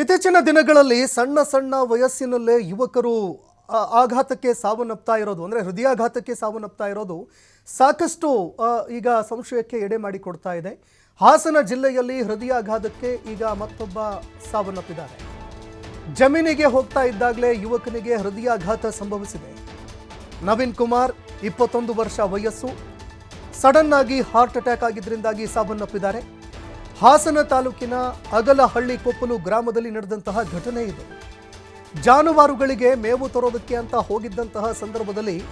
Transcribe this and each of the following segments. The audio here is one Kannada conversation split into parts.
ಇತ್ತೀಚಿನ ದಿನಗಳಲ್ಲಿ ಸಣ್ಣ ಸಣ್ಣ ವಯಸ್ಸಿನಲ್ಲೇ ಯುವಕರು ಆಘಾತಕ್ಕೆ ಸಾವನ್ನಪ್ತಾ ಇರೋದು, ಅಂದರೆ ಹೃದಯಾಘಾತಕ್ಕೆ ಸಾವನ್ನಪ್ತಾ ಇರೋದು ಸಾಕಷ್ಟು ಈಗ ಸಂಶಯಕ್ಕೆ ಎಡೆ ಮಾಡಿಕೊಡ್ತಾ ಇದೆ. ಹಾಸನ ಜಿಲ್ಲೆಯಲ್ಲಿ ಹೃದಯಾಘಾತಕ್ಕೆ ಈಗ ಮತ್ತೊಬ್ಬ ಸಾವನ್ನಪ್ಪಿದ್ದಾರೆ. ಜಮೀನಿಗೆ ಹೋಗ್ತಾ ಇದ್ದಾಗಲೇ ಯುವಕನಿಗೆ ಹೃದಯಾಘಾತ ಸಂಭವಿಸಿದೆ. ನವೀನ್ ಕುಮಾರ್, ಇಪ್ಪತ್ತೊಂದು ವರ್ಷ ವಯಸ್ಸು. ಸಡನ್ ಆಗಿ ಹಾರ್ಟ್ ಅಟ್ಯಾಕ್ ಆಗಿದ್ದರಿಂದಾಗಿ ಸಾವನ್ನಪ್ಪಿದ್ದಾರೆ. ಹಾಸನ ತಾಲೂಕಿನ ಅಗಲಹಳ್ಳಿ ಕೊಪ್ಪಲು ಗ್ರಾಮದಲ್ಲಿ ನಡೆದಂತಹ ಘಟನೆ ಇದು. ಜಾನುವಾರುಗಳಿಗೆ ಮೇವು ತರೋದಕ್ಕೆ ಅಂತ ಹೋಗಿದ್ದಂತಹ ಸಂದರ್ಭದಲ್ಲಿ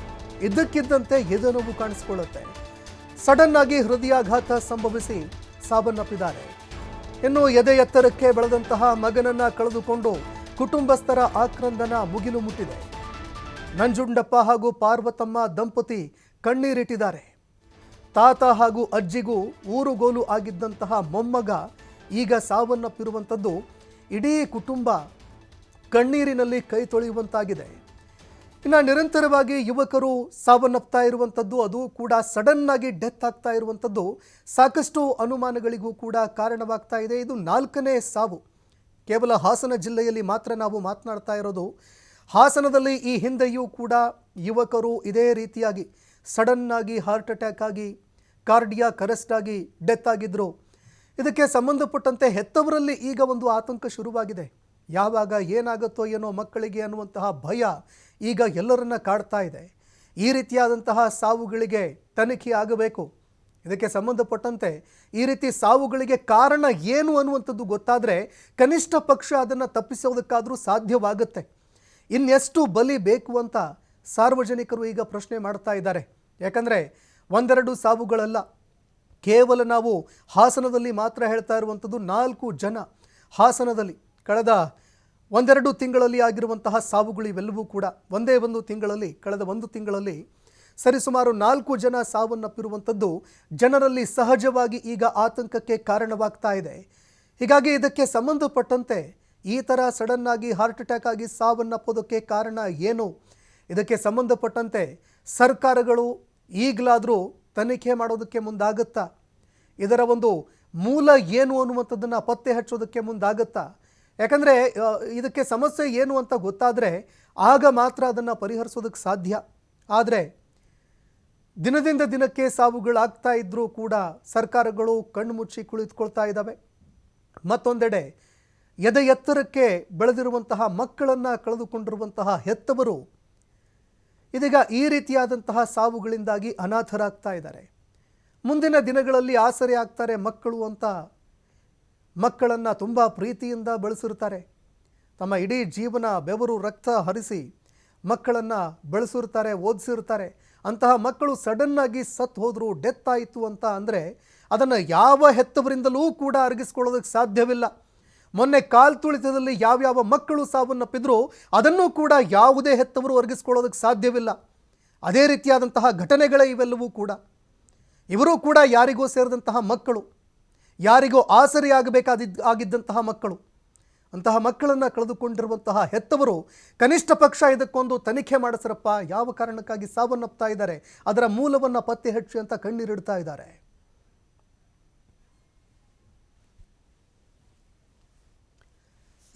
ಇದ್ದಕ್ಕಿದ್ದಂತೆ ಎದೆನೋವು ಕಾಣಿಸಿಕೊಳ್ಳುತ್ತೆ. ಸಡನ್ ಆಗಿ ಹೃದಯಾಘಾತ ಸಂಭವಿಸಿ ಸಾವನ್ನಪ್ಪಿದ್ದಾರೆ. ಇನ್ನು ಎದೆ ಎತ್ತರಕ್ಕೆ ಬೆಳೆದಂತಹ ಮಗನನ್ನ ಕಳೆದುಕೊಂಡು ಕುಟುಂಬಸ್ಥರ ಆಕ್ರಂದನ ಮುಗಿಲು ಮುಟ್ಟಿದೆ. ನಂಜುಂಡಪ್ಪ ಹಾಗೂ ಪಾರ್ವತಮ್ಮ ದಂಪತಿ ಕಣ್ಣೀರಿಟ್ಟಿದ್ದಾರೆ. ತಾತ ಹಾಗೂ ಅಜ್ಜಿಗೂ ಊರುಗೋಲು ಆಗಿದ್ದಂತಹ ಮೊಮ್ಮಗ ಈಗ ಸಾವನ್ನಪ್ಪಿರುವಂಥದ್ದು ಇಡೀ ಕುಟುಂಬ ಕಣ್ಣೀರಿನಲ್ಲಿ ಕೈ ತೊಳೆಯುವಂತಾಗಿದೆ. ಇನ್ನು ನಿರಂತರವಾಗಿ ಯುವಕರು ಸಾವನ್ನಪ್ತಾ ಇರುವಂಥದ್ದು, ಅದು ಕೂಡ ಸಡನ್ನಾಗಿ ಡೆತ್ ಆಗ್ತಾ ಇರುವಂಥದ್ದು ಸಾಕಷ್ಟು ಅನುಮಾನಗಳಿಗೂ ಕೂಡ ಕಾರಣವಾಗ್ತಾ ಇದೆ. ಇದು ನಾಲ್ಕನೇ ಸಾವು. ಕೇವಲ ಹಾಸನ ಜಿಲ್ಲೆಯಲ್ಲಿ ಮಾತ್ರ ನಾವು ಮಾತನಾಡ್ತಾ ಇರೋದು. ಹಾಸನದಲ್ಲಿ ಈ ಹಿಂದೆಯೂ ಕೂಡ ಯುವಕರು ಇದೇ ರೀತಿಯಾಗಿ ಸಡನ್ನಾಗಿ ಹಾರ್ಟ್ ಅಟ್ಯಾಕ್ ಆಗಿ ಕಾರ್ಡಿಯಾಕ್ ಅರೆಸ್ಟ್ ಆಗಿ ಡೆತ್ ಆಗಿದ್ರು. ಇದಕ್ಕೆ ಸಂಬಂಧಪಟ್ಟಂತೆ ಹೆತ್ತವರಲ್ಲಿ ಈಗ ಒಂದು ಆತಂಕ ಶುರುವಾಗಿದೆ. ಯಾವಾಗ ಏನಾಗುತ್ತೋ ಏನೋ ಮಕ್ಕಳಿಗೆ ಅನ್ನುವಂತಹ ಭಯ ಈಗ ಎಲ್ಲರನ್ನ ಕಾಡ್ತಾ ಇದೆ. ಈ ರೀತಿಯಾದಂತಹ ಸಾವುಗಳಿಗೆ ತನಿಖೆ ಆಗಬೇಕು. ಇದಕ್ಕೆ ಸಂಬಂಧಪಟ್ಟಂತೆ ಈ ರೀತಿ ಸಾವುಗಳಿಗೆ ಕಾರಣ ಏನು ಅನ್ನುವಂಥದ್ದು ಗೊತ್ತಾದರೆ ಕನಿಷ್ಠ ಪಕ್ಷ ಅದನ್ನು ತಪ್ಪಿಸೋದಕ್ಕಾದರೂ ಸಾಧ್ಯವಾಗುತ್ತೆ. ಇನ್ನೆಷ್ಟು ಬಲಿ ಬೇಕು ಅಂತ ಸಾರ್ವಜನಿಕರು ಈಗ ಪ್ರಶ್ನೆ ಮಾಡ್ತಾ ಇದ್ದಾರೆ. ಯಾಕಂದರೆ ಒಂದೆರಡು ಸಾವುಗಳಲ್ಲ. ಕೇವಲ ನಾವು ಹಾಸನದಲ್ಲಿ ಮಾತ್ರ ಹೇಳ್ತಾ ಇರುವಂಥದ್ದು ನಾಲ್ಕು ಜನ ಹಾಸನದಲ್ಲಿ. ಕಳೆದ ಒಂದೆರಡು ತಿಂಗಳಲ್ಲಿ ಆಗಿರುವಂತಹ ಸಾವುಗಳು ಇವೆಲ್ಲವೂ ಕೂಡ ಒಂದೇ ಒಂದು ತಿಂಗಳಲ್ಲಿ, ಕಳೆದ ಒಂದು ತಿಂಗಳಲ್ಲಿ ಸರಿಸುಮಾರು ನಾಲ್ಕು ಜನ ಸಾವನ್ನಪ್ಪಿರುವಂಥದ್ದು ಜನರಲ್ಲಿ ಸಹಜವಾಗಿ ಈಗ ಆತಂಕಕ್ಕೆ ಕಾರಣವಾಗ್ತಾ ಇದೆ. ಹೀಗಾಗಿ ಇದಕ್ಕೆ ಸಂಬಂಧಪಟ್ಟಂತೆ ಈ ಥರ ಸಡನ್ನಾಗಿ ಹಾರ್ಟ್ ಅಟ್ಯಾಕ್ ಆಗಿ ಸಾವನ್ನಪ್ಪೋದಕ್ಕೆ ಕಾರಣ ಏನು? ಇದಕ್ಕೆ ಸಂಬಂಧಪಟ್ಟಂತೆ ಸರ್ಕಾರಗಳು ಈಗಲಾದರೂ ತನಿಖೆ ಮಾಡೋದಕ್ಕೆ ಮುಂದಾಗುತ್ತಾ? ಇದರ ಒಂದು ಮೂಲ ಏನು ಅನ್ನುವಂಥದ್ದನ್ನು ಪತ್ತೆ ಹಚ್ಚೋದಕ್ಕೆ ಮುಂದಾಗುತ್ತಾ? ಯಾಕಂದರೆ ಇದಕ್ಕೆ ಸಮಸ್ಯೆ ಏನು ಅಂತ ಗೊತ್ತಾದರೆ ಆಗ ಮಾತ್ರ ಅದನ್ನು ಪರಿಹರಿಸೋದಕ್ಕೆ ಸಾಧ್ಯ. ಆದರೆ, ದಿನದಿಂದ ದಿನಕ್ಕೆ ಸಾವುಗಳಾಗ್ತಾ ಇದ್ದರೂ ಕೂಡ ಸರ್ಕಾರಗಳು ಕಣ್ಣು ಮುಚ್ಚಿ ಕುಳಿತುಕೊಳ್ತಾ ಇದ್ದಾವೆ ಮತ್ತೊಂದೆಡೆ ಎದೆ ಎತ್ತರಕ್ಕೆ ಬೆಳೆದಿರುವಂತಹ ಮಕ್ಕಳನ್ನು ಕಳೆದುಕೊಂಡಿರುವಂತಹ ಹೆತ್ತವರು ಇದೀಗ ಈ ರೀತಿಯಾದಂತಹ ಸಾವುಗಳಿಂದಾಗಿ ಅನಾಥರಾಗ್ತಾ ಇದ್ದಾರೆ. ಮುಂದಿನ ದಿನಗಳಲ್ಲಿ ಆಸರೆ ಆಗ್ತಾರೆ ಮಕ್ಕಳು ಅಂತ ಮಕ್ಕಳನ್ನು ತುಂಬ ಪ್ರೀತಿಯಿಂದ ಬೆಳೆಸಿರ್ತಾರೆ ತಮ್ಮ ಇಡೀ ಜೀವನ ಬೆವರು ರಕ್ತ ಹರಿಸಿ ಮಕ್ಕಳನ್ನು ಬೆಳೆಸಿರ್ತಾರೆ ಓದಿಸಿರ್ತಾರೆ ಅಂತಹ ಮಕ್ಕಳು ಸಡನ್ನಾಗಿ ಸತ್ತು ಹೋದರು ಡೆತ್ ಆಯಿತು ಅಂತ ಅಂದರೆ ಅದನ್ನು ಯಾವ ಹೆತ್ತವರಿಂದಲೂ ಕೂಡ ಅರಗಿಸ್ಕೊಳ್ಳೋದಕ್ಕೆ ಸಾಧ್ಯವಿಲ್ಲ. ಮೊನ್ನೆ ಕಾಲ್ ತುಳಿತದಲ್ಲಿ ಯಾವ್ಯಾವ ಮಕ್ಕಳು ಸಾವನ್ನಪ್ಪಿದ್ರು ಅದನ್ನೂ ಕೂಡ ಯಾವುದೇ ಹೆತ್ತವರು ವರ್ಗಿಸ್ಕೊಳ್ಳೋದಕ್ಕೆ ಸಾಧ್ಯವಿಲ್ಲ. ಅದೇ ರೀತಿಯಾದಂತಹ ಘಟನೆಗಳೇ ಇವೆಲ್ಲವೂ ಕೂಡ. ಇವರು ಕೂಡ ಯಾರಿಗೋ ಸೇರಿದಂತಹ ಮಕ್ಕಳು. ಯಾರಿಗೋ ಆಸರಿಯಾಗಬೇಕಾದಿದ್ದ ಆಗಿದ್ದಂತಹ ಮಕ್ಕಳು. ಅಂತಹ ಮಕ್ಕಳನ್ನು ಕಳೆದುಕೊಂಡಿರುವಂತಹ ಹೆತ್ತವರು ಕನಿಷ್ಠ ಪಕ್ಷ ಇದಕ್ಕೊಂದು ತನಿಖೆ ಮಾಡಿಸ್ರಪ್ಪ, ಯಾವ ಕಾರಣಕ್ಕಾಗಿ ಸಾವನ್ನಪ್ತಾ ಇದ್ದಾರೆ, ಅದರ ಮೂಲವನ್ನು ಪತ್ತೆ ಹಚ್ಚಿ ಅಂತ ಕಣ್ಣೀರಿಡ್ತಾ ಇದ್ದಾರೆ.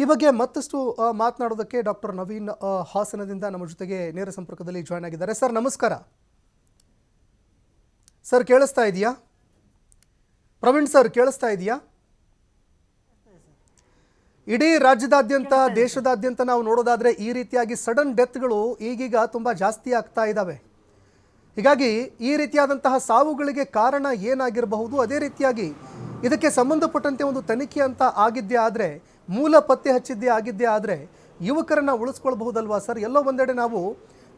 ಈ ಬಗ್ಗೆ ಮತ್ತಷ್ಟು ಮಾತನಾಡೋದಕ್ಕೆ ಡಾಕ್ಟರ್ ನವೀನ್ ಹಾಸನದಿಂದ ನಮ್ಮ ಜೊತೆಗೆ ನೇರ ಸಂಪರ್ಕದಲ್ಲಿ ಜಾಯ್ನ್ ಆಗಿದ್ದಾರೆ. ಸರ್ ನಮಸ್ಕಾರ. ಸರ್ ಕೇಳಿಸ್ತಾ ಇದೆಯಾ? ಪ್ರವೀಣ್ ಸರ್ ಕೇಳಿಸ್ತಾ ಇದೆಯಾ? ಇಡೀ ರಾಜ್ಯದಾದ್ಯಂತ ದೇಶದಾದ್ಯಂತ ನಾವು ನೋಡೋದಾದ್ರೆ ಈ ರೀತಿಯಾಗಿ ಸಡನ್ ಡೆತ್ಗಳು ಈಗೀಗ ತುಂಬ ಜಾಸ್ತಿ ಆಗ್ತಾ ಇದ್ದಾವೆ ಹೀಗಾಗಿ ಈ ರೀತಿಯಾದಂತಹ ಸಾವುಗಳಿಗೆ ಕಾರಣ ಏನಾಗಿರಬಹುದು? ಅದೇ ರೀತಿಯಾಗಿ ಇದಕ್ಕೆ ಸಂಬಂಧಪಟ್ಟಂತೆ ಒಂದು ತನಿಖೆ ಅಂತ ಆಗಿದ್ದೇ ಆದರೆ ಮೂಲ ಪತ್ತೆ ಹಚ್ಚಿದ್ದೇ ಆಗಿದ್ದೇ ಆದರೆ ಯುವಕರನ್ನ ಉಳಿಸ್ಕೊಳ್ಬಹುದಲ್ವಾ ಸರ್? ಎಲ್ಲೋ ಒಂದೆಡೆ ನಾವು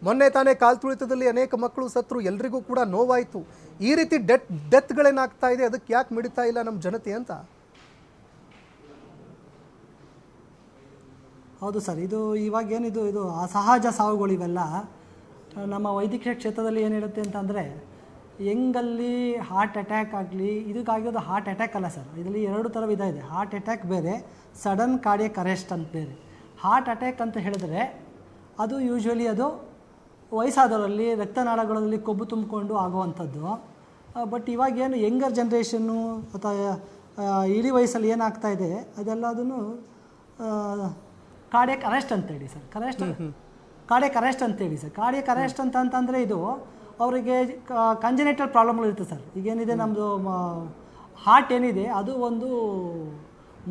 ಮೊನ್ನೆ ತಾನೇ ಕಾಲ್ ತುಳಿತದಲ್ಲಿ ಅನೇಕ ಮಕ್ಕಳು ಸತ್ರು, ಎಲ್ರಿಗೂ ಕೂಡ ನೋವಾಯಿತು. ಈ ರೀತಿ ಡೆತ್, ಡೆತ್ಗಳೇನಾಗ್ತಾ ಇದೆ? ಅದಕ್ಕೆ ಯಾಕೆ ಮಿಡಿತಾ ಇಲ್ಲ ನಮ್ಮ ಜನತೆ ಅಂತ? ಹೌದು ಸರ್, ಇದು ಇವಾಗ ಏನಿದು, ಇದು ಅಸಹಜ ಸಾವುಗಳು ಇವೆಲ್ಲ ನಮ್ಮ ವೈದ್ಯಕೀಯ ಕ್ಷೇತ್ರದಲ್ಲಿ ಏನು ಹೇಳುತ್ತೆ ಅಂತಂದರೆ ಹೆಂಗಲ್ಲಿ ಹಾರ್ಟ್ ಅಟ್ಯಾಕ್ ಆಗಲಿ ಇದಕ್ಕಾಗಿರೋದು ಹಾರ್ಟ್ ಅಟ್ಯಾಕ್ ಅಲ್ಲ ಸರ್ ಇದರಲ್ಲಿ ಎರಡು ಥರ ವಿಧ ಇದೆ. ಹಾರ್ಟ್ ಅಟ್ಯಾಕ್ ಬೇರೆ ಸಡನ್ ಕಾರ್ಡಿಯಕ್ ಅರೆಸ್ಟ್ ಅಂತ ಬೇರೆ. ಹಾರ್ಟ್ ಅಟ್ಯಾಕ್ ಅಂತ ಹೇಳಿದ್ರೆ ಅದು ಯೂಶ್ವಲಿ ಅದು ವಯಸ್ಸಾದವರಲ್ಲಿ ರಕ್ತನಾಳಗಳಲ್ಲಿ ಕೊಬ್ಬು ತುಂಬಿಕೊಂಡು ಆಗುವಂಥದ್ದು. ಬಟ್ ಇವಾಗ ಏನು ಯಂಗರ್ ಜನ್ರೇಷನ್ನು ಅಥವಾ ಇಡೀ ವಯಸ್ಸಲ್ಲಿ ಏನಾಗ್ತಾ ಇದೆ ಅದೆಲ್ಲ ಅದನ್ನು ಕಾರ್ಡಿಯಕ್ ಅರೆಸ್ಟ್ ಅಂತೇಳಿ ಸರ್ ಕರೆಸ್ಟ್ ಕಾರ್ಡಿಯಕ್ ಅರೆಸ್ಟ್ ಅಂತೇಳಿ ಸರ್ ಕಾರ್ಡಿಯಕ್ ಅರೆಸ್ಟ್ ಅಂತ ಅಂತಂದರೆ ಇದು ಅವರಿಗೆ ಕಂಜನೇಟಲ್ ಪ್ರಾಬ್ಲಮ್ಗಳು ಇರುತ್ತೆ ಸರ್. ಈಗೇನಿದೆ ನಮ್ಮದು ಹಾರ್ಟ್ ಏನಿದೆ ಅದು ಒಂದು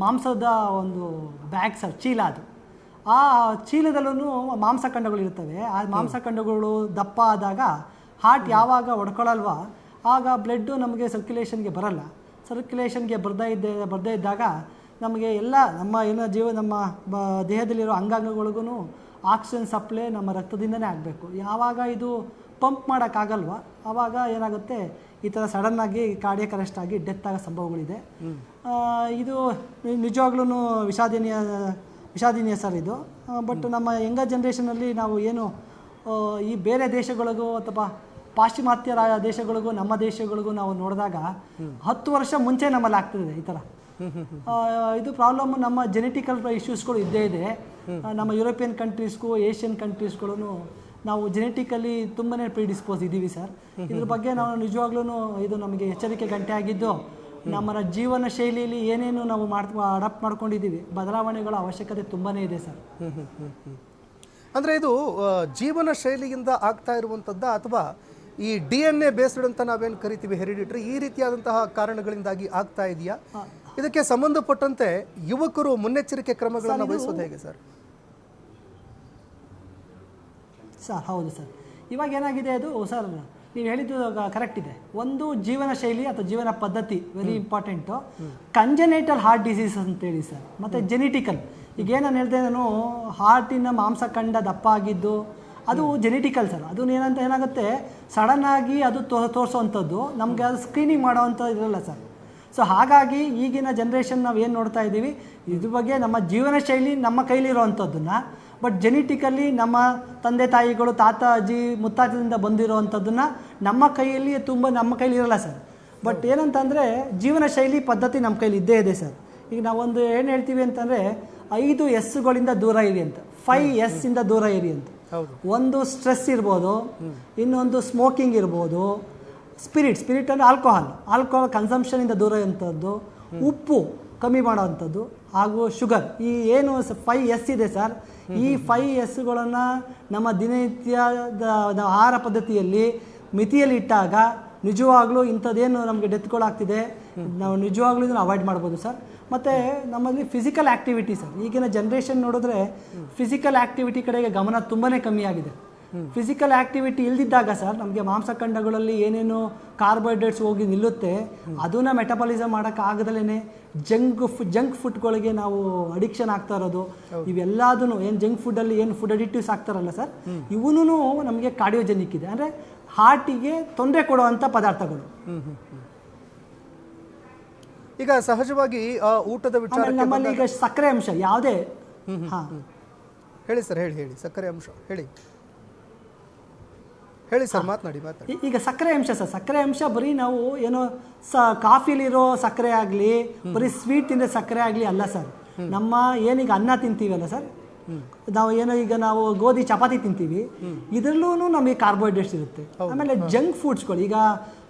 ಮಾಂಸದ ಒಂದು ಬ್ಯಾಗ್ ಸರ್ ಚೀಲ ಅದು. ಆ ಚೀಲದಲ್ಲೂ ಮಾಂಸಖಂಡಗಳು ಇರ್ತವೆ ಆ ಮಾಂಸಖಂಡಗಳು ದಪ್ಪ ಆದಾಗ ಹಾರ್ಟ್ ಯಾವಾಗ ಹೊಡ್ಕೊಳ್ಳಲ್ವಾ ಆಗ ಬ್ಲಡ್ಡು ನಮಗೆ ಸರ್ಕ್ಯುಲೇಷನ್ಗೆ ಬರಲ್ಲ. ಸರ್ಕ್ಯುಲೇಷನ್ಗೆ ಬರ್ದೇ ಇದ್ದ ಬರ್ದೇ ಇದ್ದಾಗ ನಮಗೆ ಎಲ್ಲ ನಮ್ಮ ಏನೋ ಜೀವ ನಮ್ಮ ಬ ದೇಹದಲ್ಲಿರೋ ಅಂಗಾಂಗಗಳಿಗೂ ಆಕ್ಸಿಜನ್ ಸಪ್ಲೈ ನಮ್ಮ ರಕ್ತದಿಂದನೇ ಆಗಬೇಕು. ಯಾವಾಗ ಇದು ಪಂಪ್ ಮಾಡೋಕ್ಕಾಗಲ್ವ? ಆವಾಗ ಏನಾಗುತ್ತೆ ಈ ಥರ ಸಡನ್ನಾಗಿ ಕಾರ್ಡಿಯಕ್ ಅರೆಸ್ಟ್ ಆಗಿ ಡೆತ್ ಆಗೋ ಸಂಭವಗಳಿದೆ. ಇದು ನಿಜವಾಗ್ಲೂ ವಿಷಾದಿನಿಯ ವಿಷಾದಿನಿಯ ಸರ್ ಇದು. ಬಟ್ ನಮ್ಮ ಯಂಗ ಜನ್ರೇಷನಲ್ಲಿ ನಾವು ಏನು ಈ ಬೇರೆ ದೇಶಗಳಿಗೂ ಅಥವಾ ಪಾಶ್ಚಿಮಾತ್ಯ ದೇಶಗಳಿಗೂ ನಮ್ಮ ದೇಶಗಳಿಗೂ ನಾವು ನೋಡಿದಾಗ ಹತ್ತು ವರ್ಷ ಮುಂಚೆ ನಮ್ಮಲ್ಲಿ ಆಗ್ತಿದೆ ಈ ಥರ ಇದು ಪ್ರಾಬ್ಲಮ್ ನಮ್ಮ ಜೆನೆಟಿಕಲ್ ಇಶ್ಯೂಸ್ಗಳು ಇದ್ದೇ ಇದೆ. ನಮ್ಮ ಯುರೋಪಿಯನ್ ಕಂಟ್ರೀಸ್ಗೂ ಏಷ್ಯನ್ ಕಂಟ್ರೀಸ್ಗಳು ನಾವು ಜೆನೆಟಿಕಲಿ ತುಂಬಾ ಪ್ರಿಡಿಸ್ಪೋಸ್ ಇದ್ದೀವಿ ಸರ್ ಇದ್ರ ಬಗ್ಗೆ ನಾವು ನಿಜವಾಗ್ಲೂ ಇದು ನಮಗೆ ಎಚ್ಚರಿಕೆ ಗಂಟೆ ಆಗಿದ್ದು ನಮ್ಮ ಜೀವನ ಶೈಲಿಯಲ್ಲಿ ಏನೇನು ನಾವು ಮಾಡ್ ಅಡಾಪ್ಟ್ ಮಾಡ್ಕೊಂಡಿದ್ದೀವಿ ಬದಲಾವಣೆಗಳ ಅವಶ್ಯಕತೆ ತುಂಬಾ ಇದೆ ಸರ್ ಅಂದರೆ ಇದು ಜೀವನ ಶೈಲಿಯಿಂದ ಆಗ್ತಾ ಇರುವಂಥದ್ದ ಅಥವಾ ಈ ಡಿ ಎನ್ ಎ ಬೇಸ್ಡ್ ಅಂತ ನಾವೇನು ಕರಿತೀವಿ ಹೆರಿಡಿಟ್ರಿ ಈ ರೀತಿಯಾದಂತಹ ಕಾರಣಗಳಿಂದಾಗಿ ಆಗ್ತಾ ಇದೆಯಾ? ಇದಕ್ಕೆ ಸಂಬಂಧಪಟ್ಟಂತೆ ಯುವಕರು ಮುನ್ನೆಚ್ಚರಿಕೆ ಕ್ರಮಗಳನ್ನು ವಹಿಸೋದು ಹೇಗೆ ಸರ್ ಸರ್ ಹೌದು ಸರ್. ಇವಾಗ ಏನಾಗಿದೆ ಅದು? ಸರ್ ನೀವು ಹೇಳಿದ್ದು ಕರೆಕ್ಟ್ ಇದೆ. ಒಂದು ಜೀವನ ಶೈಲಿ ಅಥವಾ ಜೀವನ ಪದ್ಧತಿ very important congenital heart disease ಅಂತೇಳಿ ಸರ್. ಮತ್ತು ಜೆನೆಟಿಕಲ್ ಈಗ ನಾನು ಹೇಳಿದೆ ನಾನು ಹಾರ್ಟಿನ ಮಾಂಸಖಂಡ ದಪ್ಪ ಆಗಿದ್ದು ಅದು ಜೆನೆಟಿಕಲ್ ಸರ್. ಅದು ಏನಂತ ಏನಾಗುತ್ತೆ? ಸಡನ್ನಾಗಿ ಅದು ತೋ ತೋರಿಸೋವಂಥದ್ದು ನಮಗೆ ಅದು ಸ್ಕ್ರೀನಿಂಗ್ ಮಾಡೋವಂಥದ್ದು ಇರಲ್ಲ ಸರ್. ಸೊ ಹಾಗಾಗಿ ಈಗಿನ ಜನ್ರೇಷನ್ ನಾವು ಏನು ನೋಡ್ತಾ ಇದ್ದೀವಿ? ಇದ್ರ ಬಗ್ಗೆ ನಮ್ಮ ಜೀವನ ಶೈಲಿ ನಮ್ಮ ಕೈಲಿರೋವಂಥದ್ದನ್ನು ಬಟ್ ಜೆನೆಟಿಕಲಿ ನಮ್ಮ ತಂದೆ ತಾಯಿಗಳು ತಾತ ಅಜ್ಜಿ ಮುತ್ತಾತದಿಂದ ಬಂದಿರೋವಂಥದ್ದನ್ನು ನಮ್ಮ ಕೈಯಲ್ಲಿ ತುಂಬ ನಮ್ಮ ಕೈಲಿ ಇರಲ್ಲ ಸರ್. ಬಟ್ ಏನಂತಂದರೆ ಜೀವನ ಶೈಲಿ ಪದ್ಧತಿ ನಮ್ಮ ಕೈಲಿ ಇದ್ದೇ ಇದೆ ಸರ್. ಈಗ ನಾವೊಂದು ಏನು ಹೇಳ್ತೀವಿ ಅಂತಂದರೆ ಐದು ಎಸ್ಗಳಿಂದ ದೂರ ಇರಿ ಅಂತ. ಫೈವ್ ಎಸ್ ಇಂದ ದೂರ ಇರಿ ಅಂತ. ಒಂದು ಸ್ಟ್ರೆಸ್ ಇರ್ಬೋದು ಇನ್ನೊಂದು ಸ್ಮೋಕಿಂಗ್ ಇರ್ಬೋದು ಸ್ಪಿರಿಟ್ ಸ್ಪಿರಿಟ್ ಅಂದರೆ ಆಲ್ಕೋಹಾಲ್ ಆಲ್ಕೋಹಾಲ್ ಕನ್ಸಂಪ್ಷನಿಂದ ದೂರ ಇರುವಂಥದ್ದು. ಉಪ್ಪು. ಕಮ್ಮಿ ಮಾಡೋವಂಥದ್ದು. ಹಾಗೂ ಶುಗರ್ ಈ ಏನು ಫೈ ಎಸ್ ಇದೆ ಸರ್ ಈ ಫೈ ಎಸ್ಗಳನ್ನು ನಮ್ಮ ದಿನನಿತ್ಯದ ಆಹಾರ ಪದ್ಧತಿಯಲ್ಲಿ ಮಿತಿಯಲ್ಲಿ ಇಟ್ಟಾಗ ನಿಜವಾಗ್ಲೂ ಇಂಥದ್ದೇನು ನಮಗೆ ಡೆತ್ಗಳಾಗ್ತಿದೆ ನಾವು ನಿಜವಾಗ್ಲೂ ಇದನ್ನು ಅವಾಯ್ಡ್ ಮಾಡ್ಬೋದು ಸರ್ ಮತ್ತು ನಮ್ಮಲ್ಲಿ ಫಿಸಿಕಲ್ ಆ್ಯಕ್ಟಿವಿಟಿ ಸರ್ ಈಗಿನ ಜನ್ರೇಷನ್ ನೋಡಿದ್ರೆ ಫಿಸಿಕಲ್ ಆ್ಯಕ್ಟಿವಿಟಿ ಕಡೆಗೆ ಗಮನ ತುಂಬಾ ಕಮ್ಮಿ ಆಗಿದೆ. ಫಿಸಿಕಲ್ ಆಕ್ಟಿವಿಟಿ ಇಲ್ದಿದ್ದಾಗ ಸರ್ ನಮಗೆ ಮಾಂಸಖಂಡಗಳಲ್ಲಿ ಏನೇನು ಕಾರ್ಬೋಹೈಡ್ರೇಟ್ಸ್ ಹೋಗಿ ನಿಲ್ಲುತ್ತೆ ಅದನ್ನ ಮೆಟಬಾಲಿಸಮ್ ಮಾಡೋಕ್ಕಾಗದಲೇ ಜಂಕ್ ಫು ಜಂಕ್ ಫುಡ್ಗಳಿಗೆ ನಾವು ಅಡಿಕ್ಷನ್ ಆಗ್ತಾ ಇರೋದು. ಇವೆಲ್ಲದೂ ಏನು ಜಂಕ್ ಫುಡ್ಡಲ್ಲಿ ಏನು ಫುಡ್ ಅಡಿಕ್ಟಿವ್ಸ್ ಆಗ್ತಾರಲ್ಲ ಸರ್ ಇವನು ನಮಗೆ ಕಾರ್ಡಿಯೋಜೆನಿಕ್ ಇದೆ. ಅಂದರೆ ಹಾರ್ಟಿಗೆ ತೊಂದರೆ ಕೊಡುವಂಥ ಪದಾರ್ಥಗಳು. ಈಗ ಸಹಜವಾಗಿ ಊಟದ ವಿಚಾರ ನಮ್ಮಲ್ಲಿ ಈಗ ಸಕ್ಕರೆ ಅಂಶ ಯಾವುದೇ. ಹಾಂ. ಹೇಳಿ ಸರ್ ಹೇಳಿ ಹೇಳಿ. ಸಕ್ಕರೆ ಅಂಶ ಹೇಳಿ. ಹೇಳಿ ಸರ್ ಮಾತನಾಡಿ ಮಾತಾಡಿ ಈಗ ಸಕ್ಕರೆ ಅಂಶ ಸರ್ ಸಕ್ಕರೆ ಅಂಶ ಬರೀ ನಾವು ಏನೋ ಸ ಕಾಫಿಲಿರೋ ಸಕ್ಕರೆ ಆಗಲಿ ಬರೀ ಸ್ವೀಟ್ ತಿಂದರೆ ಸಕ್ಕರೆ ಆಗಲಿ ಅಲ್ಲ ಸರ್. ನಮ್ಮ ಏನೀಗ ಅನ್ನ ತಿಂತೀವಲ್ಲ ಸರ್? ನಾವು ಏನೋ ಈಗ ನಾವು ಗೋಧಿ ಚಪಾತಿ ತಿಂತೀವಿ. ಇದರಲ್ಲೂ ನಮಗೆ ಕಾರ್ಬೋಹೈಡ್ರೇಟ್ಸ್ ಇರುತ್ತೆ. ಆಮೇಲೆ ಜಂಕ್ ಫುಡ್ಸ್ಗಳು ಈಗ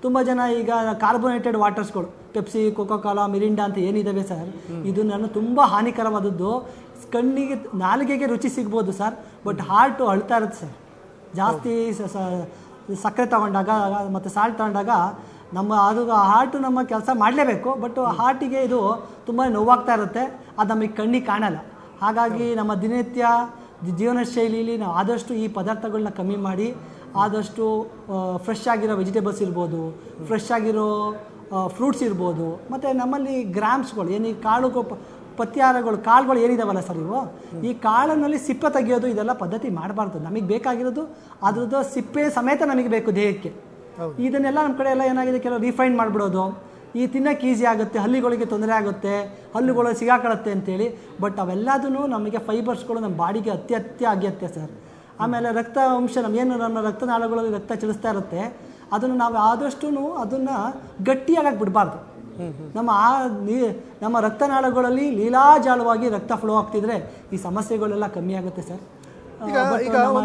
ತುಂಬ ಜನ ಈಗ ಕಾರ್ಬೋನೇಟೆಡ್ ವಾಟರ್ಸ್ಗಳು ಪೆಪ್ಸಿ ಕೋಕೋ ಕಾಲಾ ಮಿರಿಂಡಾ ಅಂತ ಏನಿದ್ದಾವೆ ಸರ್? ಇದು ನಾನು ತುಂಬ ಹಾನಿಕರವಾದದ್ದು. ಕಣ್ಣಿಗೆ ನಾಲಿಗೆಗೆ ರುಚಿ ಸಿಗ್ಬೋದು ಸರ್ ಬಟ್ ಹಾರ್ಟು ಅಳ್ತಾ ಇರುತ್ತೆ ಸರ್. ಜಾಸ್ತಿ ಸಕ್ಕರೆ ತಗೊಂಡಾಗ ಮತ್ತು ಸಾಲ್ಟ್ ತಗೊಂಡಾಗ ನಮ್ಮ ಅದು ಹಾರ್ಟು ನಮ್ಮ ಕೆಲಸ ಮಾಡಲೇಬೇಕು ಬಟ್ ಹಾರ್ಟಿಗೆ ಇದು ತುಂಬ ನೋವಾಗ್ತಾ ಇರುತ್ತೆ. ಅದು ನಮಗೆ ಕಣ್ಣಿಗೆ ಕಾಣಲ್ಲ. ಹಾಗಾಗಿ ನಮ್ಮ ದಿನನಿತ್ಯ ಜೀವನ ಶೈಲಿಯಲ್ಲಿ ನಾವು ಆದಷ್ಟು ಈ ಪದಾರ್ಥಗಳನ್ನ ಕಮ್ಮಿ ಮಾಡಿ ಆದಷ್ಟು ಫ್ರೆಶ್ ಆಗಿರೋ ವೆಜಿಟೇಬಲ್ಸ್ ಇರ್ಬೋದು ಫ್ರೆಶ್ ಆಗಿರೋ ಫ್ರೂಟ್ಸ್ ಇರ್ಬೋದು ಮತ್ತು ನಮ್ಮಲ್ಲಿ ಗ್ರಾಮ್ಸ್ಗಳು ಏನು ಈ ಕಾಳು ಪತ್ಯಾಹಾರಗಳು ಕಾಳುಗಳು ಏನಿದಾವಲ್ಲ ಸರ್ ಇವು? ಈ ಕಾಳಿನಲ್ಲಿ ಸಿಪ್ಪೆ ತೆಗೆಯೋದು ಇದೆಲ್ಲ ಪದ್ಧತಿ ಮಾಡಬಾರ್ದು. ನಮಗೆ ಬೇಕಾಗಿರೋದು ಅದ್ರದ್ದು ಸಿಪ್ಪೆ ಸಮೇತ ನಮಗೆ ಬೇಕು ದೇಹಕ್ಕೆ. ಇದನ್ನೆಲ್ಲ ನಮ್ಮ ಕಡೆ ಎಲ್ಲ ಏನಾಗಿದೆ? ಕೆಲವು ರಿಫೈನ್ ಮಾಡಿಬಿಡೋದು. ಈ ತಿನ್ನಕ್ಕೆ ಈಸಿ ಆಗುತ್ತೆ ಹಲ್ಲಿಗಳಿಗೆ ತೊಂದರೆ ಆಗುತ್ತೆ ಹಲ್ಲುಗಳು ಸಿಗಾಕೊಳ್ಳುತ್ತೆ ಅಂತೇಳಿ. ಬಟ್ ಅವೆಲ್ಲದೂ ನಮಗೆ ಫೈಬರ್ಸ್ಗಳು ನಮ್ಮ ಬಾಡಿಗೆ ಅತ್ಯತ್ಯ ಅಗತ್ಯ ಸರ್. ಆಮೇಲೆ ರಕ್ತ ಅಂಶ ಏನು ನಮ್ಮ ರಕ್ತನಾಳಗಳಲ್ಲಿ ರಕ್ತ ಚಲಿಸ್ತಾ ಇರುತ್ತೆ ಅದನ್ನು ನಾವು ಆದಷ್ಟು ಅದನ್ನು ಗಟ್ಟಿಯಾಗಕ್ಕೆ ಬಿಡಬಾರ್ದು ನಮ್ಮ ಆ ನೀ ನಮ್ಮ ರಕ್ತನಾಳಗಳಲ್ಲಿ ಲೀಲಾಜಾಲವಾಗಿ ರಕ್ತ ಫ್ಲೋ ಆಗ್ತಿದ್ರೆ ಈ ಸಮಸ್ಯೆಗಳೆಲ್ಲ ಕಮ್ಮಿ ಆಗುತ್ತೆ ಸರ್. ಈಗ-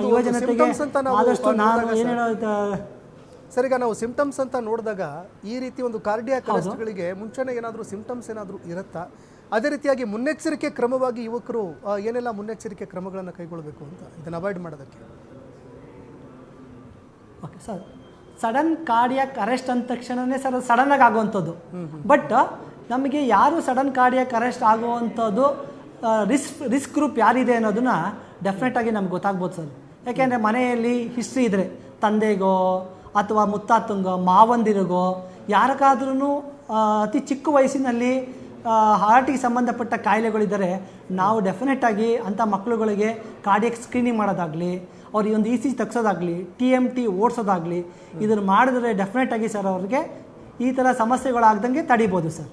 ಯುವ ಜನತೆಗೆ ನಾವು ಆದಷ್ಟು ನಾನು ಏನು ಹೇಳೋದು ಸರ್ ಈಗ ನಾವು ಸಿಂಪ್ಟಮ್ಸ್ ಅಂತ ನೋಡಿದಾಗ ಈ ರೀತಿ ಒಂದು ಕಾರ್ಡಿಯಾಕ್ ಅರೆಸ್ಟ್ಗಳಿಗೆ ಮುಂಚೆನೇ ಏನಾದರೂ ಸಿಂಪ್ಟಮ್ಸ್ ಏನಾದರೂ ಇರುತ್ತಾ? ಅದೇ ರೀತಿಯಾಗಿ ಮುನ್ನೆಚ್ಚರಿಕೆ ಕ್ರಮವಾಗಿ ಯುವಕರು ಏನೆಲ್ಲ ಮುನ್ನೆಚ್ಚರಿಕೆ ಕ್ರಮಗಳನ್ನು ಕೈಗೊಳ್ಳಬೇಕು ಅಂತ ಇದನ್ನು ಅವಾಯ್ಡ್ ಮಾಡೋದಕ್ಕೆ? Okay sir sudden cardiac arrest ಅಂದ ತಕ್ಷಣವೇ ಸರ್ ಸಡನ್ನಾಗಿ ಆಗುವಂಥದ್ದು. ಬಟ್ ನಮಗೆ ಯಾರು ಸಡನ್ ಕಾರ್ಡಿಯಾಕ್ ಅರೆಸ್ಟ್ ಆಗುವಂಥದ್ದು ರಿಸ್ಕ್ ರಿಸ್ಕ್ ಗ್ರೂಪ್ ಯಾರಿದೆ ಅನ್ನೋದನ್ನ ಡೆಫಿನೆಟಾಗಿ ನಮ್ಗೆ ಗೊತ್ತಾಗ್ಬೋದು ಸರ್. ಯಾಕೆಂದರೆ ಮನೆಯಲ್ಲಿ ಹಿಸ್ಟ್ರಿ ಇದ್ದರೆ ತಂದೆಗೋ ಅಥವಾ ಮುತ್ತಾತಂಗೋ, ಮಾವಂದಿರಿಗೋ ಯಾರಿಗಾದ್ರೂ ಅತಿ ಚಿಕ್ಕ ವಯಸ್ಸಿನಲ್ಲಿ ಹಾರ್ಟಿಗೆ ಸಂಬಂಧಪಟ್ಟ ಕಾಯಿಲೆಗಳಿದ್ದರೆ ನಾವು ಡೆಫಿನೆಟಾಗಿ ಅಂಥ ಮಕ್ಕಳುಗಳಿಗೆ ಕಾರ್ಡಿಯಕ್ ಸ್ಕ್ರೀನಿಂಗ್ ಮಾಡೋದಾಗಲಿ ಅವ್ರಿಗೆ ಒಂದು ಇ ಸಿ ತಗ್ಸೋದಾಗಲಿ ಟಿ ಎಂ ಟಿ ಓಡಿಸೋದಾಗಲಿ ಇದನ್ನು ಮಾಡಿದ್ರೆ ಡೆಫಿನೆಟಾಗಿ ಸರ್ ಅವ್ರಿಗೆ ಈ ಥರ ಸಮಸ್ಯೆಗಳಾಗ್ದಂಗೆ ತಡಿಬೋದು ಸರ್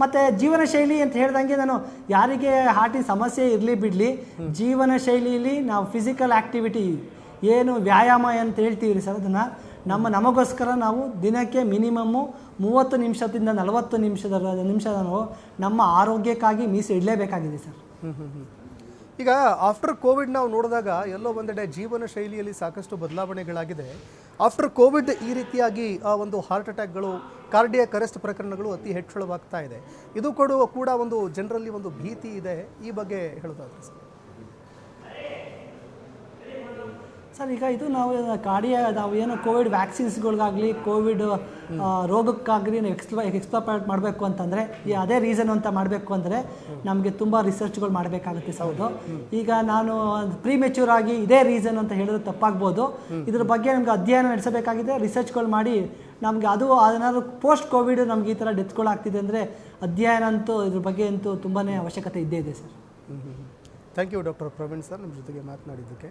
ಮತ್ತು ಜೀವನ ಶೈಲಿ ಅಂತ ಹೇಳ್ದಂಗೆ ನಾನು ಯಾರಿಗೆ ಹಾರ್ಟಿನ ಸಮಸ್ಯೆ ಇರಲಿ ಬಿಡಲಿ ಜೀವನ ಶೈಲಿಯಲ್ಲಿ ನಾವು ಫಿಸಿಕಲ್ ಆ್ಯಕ್ಟಿವಿಟಿ ಏನು ವ್ಯಾಯಾಮ ಅಂತ ಹೇಳ್ತೀವಿ ಸರ್ ಅದನ್ನು ನಮ್ಮ ನಮಗೋಸ್ಕರ ನಾವು ದಿನಕ್ಕೆ ಮಿನಿಮಮ್ಮು ಮೂವತ್ತು ನಿಮಿಷದಿಂದ ನಲವತ್ತು ನಿಮಿಷದ ನಿಮಿಷ ನಾವು ನಮ್ಮ ಆರೋಗ್ಯಕ್ಕಾಗಿ ಮೀಸಲು ಇಡಲೇಬೇಕಾಗಿದೆ ಸರ್ ಈಗ ಆಫ್ಟರ್ ಕೋವಿಡ್ ನಾವು ನೋಡಿದಾಗ ಎಲ್ಲೋ ಒಂದೆಡೆ ಜೀವನ ಶೈಲಿಯಲ್ಲಿ ಸಾಕಷ್ಟು ಬದಲಾವಣೆಗಳಾಗಿದೆ. ಆಫ್ಟರ್ ಕೋವಿಡ್ ಈ ರೀತಿಯಾಗಿ, ಆ ಒಂದು ಹಾರ್ಟ್ ಅಟ್ಯಾಕ್ಗಳು ಕಾರ್ಡಿಯಾಕ್ ಅರೆಸ್ಟ್ ಪ್ರಕರಣಗಳು ಅತಿ ಹೆಚ್ಚಳವಾಗ್ತಾ ಇದೆ. ಇದು ಕೊಡುವ ಕೂಡ ಒಂದು ಜನರಲ್ಲಿ ಒಂದು ಭೀತಿ ಇದೆ. ಈ ಬಗ್ಗೆ ಹೇಳೋದಾದ್ರೆ ಸರ್. ಸರ್, ಈಗ ಇದು ನಾವು ಕಾಡಿಯ ನಾವು ಏನು ಕೋವಿಡ್ ವ್ಯಾಕ್ಸಿನ್ಸ್ಗಳಿಗಾಗಲಿ, ಕೋವಿಡ್ ರೋಗಕ್ಕಾಗಲಿ ನಾವು ಎಕ್ಸ್ಪ್ಲಾ ಎಕ್ಸ್ಪ್ಲೋಪೇಟ್ ಮಾಡಬೇಕು ಅಂತಂದರೆ, ಈ ಅದೇ ರೀಸನ್ ಅಂತ ಮಾಡಬೇಕು ಅಂದರೆ ನಮಗೆ ತುಂಬ ರಿಸರ್ಚ್ಗಳು ಮಾಡಬೇಕಾಗುತ್ತೆ ಸರ್ ಅದು. ಈಗ ನಾನು ಪ್ರೀ ಮೆಚ್ಯೂರ್ ಆಗಿ ಇದೇ ರೀಸನ್ ಅಂತ ಹೇಳಿದ್ರೆ ತಪ್ಪಾಗ್ಬೋದು. ಇದ್ರ ಬಗ್ಗೆ ನಮಗೆ ಅಧ್ಯಯನ ನಡೆಸಬೇಕಾಗಿದೆ, ರಿಸರ್ಚ್ಗಳು ಮಾಡಿ ನಮಗೆ ಅದು ಏನಾದ್ರು ಪೋಸ್ಟ್ ಕೋವಿಡ್ ನಮ್ಗೆ ಈ ಥರ ಡೆತ್ಗಳು ಆಗ್ತಿದೆ ಅಂದರೆ ಅಧ್ಯಯನ ಅಂತೂ ಇದ್ರ ಬಗ್ಗೆ ಅಂತೂ ತುಂಬಾ ಅವಶ್ಯಕತೆ ಇದ್ದೇ ಇದೆ sir. Thank you doctor Praveen sir, ನಿಮ್ಮ ಜೊತೆಗೆ ಮಾತನಾಡಿದ್ದಕ್ಕೆ.